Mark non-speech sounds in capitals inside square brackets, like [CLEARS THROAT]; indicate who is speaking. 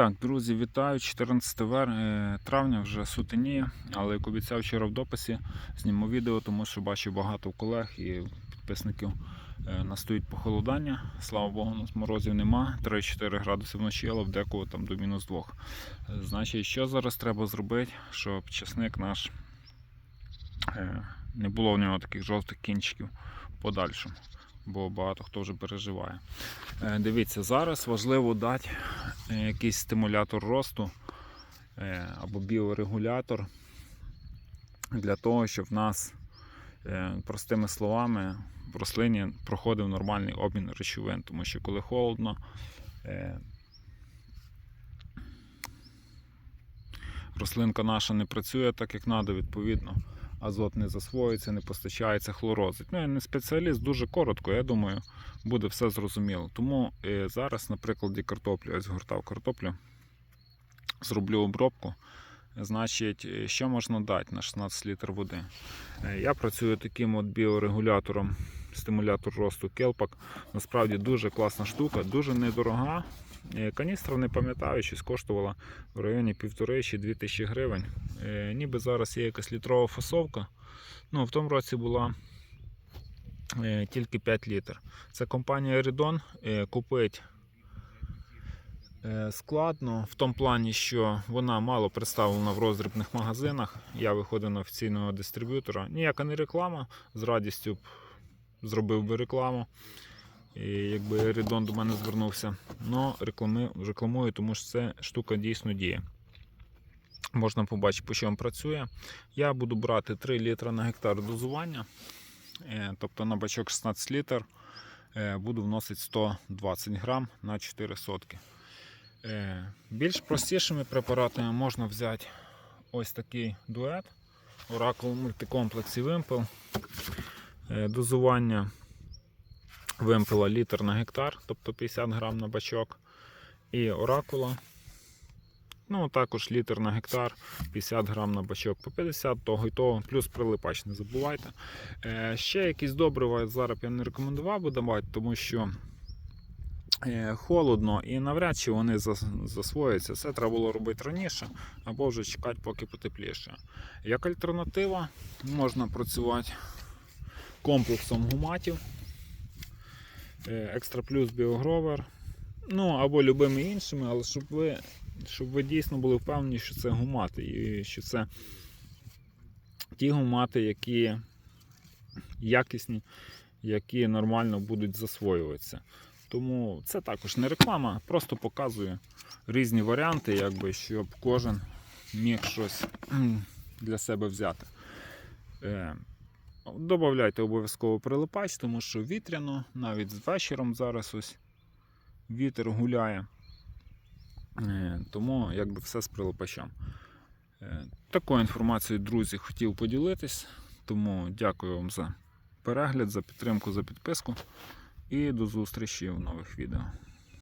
Speaker 1: Так, друзі, вітаю. 14 вер... е, травня вже сутеніє, але як обіцяв вчора в дописі, зніму відео, тому що бачу багато колег і підписників е, настають похолодання. Слава Богу, нас морозів нема. 3-4 градуси вночі, але в декого там до мінус 2. Е, Значить, що зараз треба зробити, щоб часник наш не було в нього таких жовтих кінчиків подальшому, бо багато хто вже переживає. Е, Дивіться, зараз важливо дати е, якийсь стимулятор росту е, або біорегулятор для того, щоб в нас, простими словами, в рослині проходив нормальний обмін речовин. Тому що коли холодно, рослинка наша не працює так, як треба, відповідно. Азот не засвоюється, не постачається, хлорозить. Ну, я не спеціаліст, дуже коротко, я думаю, буде все зрозуміло. Тому е, зараз, на прикладі картоплі, ось гортав картоплю, зроблю обробку. Значить, е, що можна дати на 16 літр води? Е, Я працюю таким от біорегулятором, стимулятор росту Келпак. Насправді дуже класна штука, дуже недорога. Каністра, не пам'ятаю, щось коштувала в районі півтори чи дві тисячі гривень. Е, Ніби зараз є якась літрова фасовка. Ну, в тому році була е, тільки 5 літр. Це компанія Eridon е, купить складно в тому плані, що вона мало представлена в роздрібних магазинах. Я виходив на офіційного дистриб'ютора. Ніяка не реклама, з радістю б зробив би рекламу. І якби Eridon до мене звернувся. Реклами, рекламую, тому що це штука дійсно діє. Можна побачити, по чому працює. Я буду брати 3 літра на гектар дозування. Е, Тобто на бачок 16 літр е, буду вносити 120 грам на 4 сотки. Е, Більш простішими препаратами можна взяти ось такий дует. Оракул мультикомплекс і вимпел. Дозування вимпела літр на гектар, тобто 50 грам на бачок. І оракула. Ну, також літр на гектар, 50 грам на бачок по 50 того і того, плюс прилипач, не забувайте. Е, ще якісь добрива зараз я не рекомендував би давати, тому що е, холодно і навряд чи вони зас- засвояться. Це треба було робити раніше або вже чекати, поки потепліше. Як альтернатива, можна працювати комплексом гуматів. Е, Екстра плюс біогровер. Ну, або любими іншими, але щоб ви, щоб ви дійсно були впевнені, що це гумати, і що це ті гумати, які якісні, які нормально будуть засвоюватися. Тому це також не реклама, просто показую різні варіанти, якби, щоб кожен міг щось [CLEARS THROAT] для себе взяти. Е, Добавляйте обов'язково прилипач, тому що вітряно, навіть з вечором зараз ось вітер гуляє. Е, Тому якби все з прилипачем. Е, Такою інформацією, друзі, хотів поділитись. Тому дякую вам за перегляд, за підтримку, за підписку. І до зустрічі в нових відео.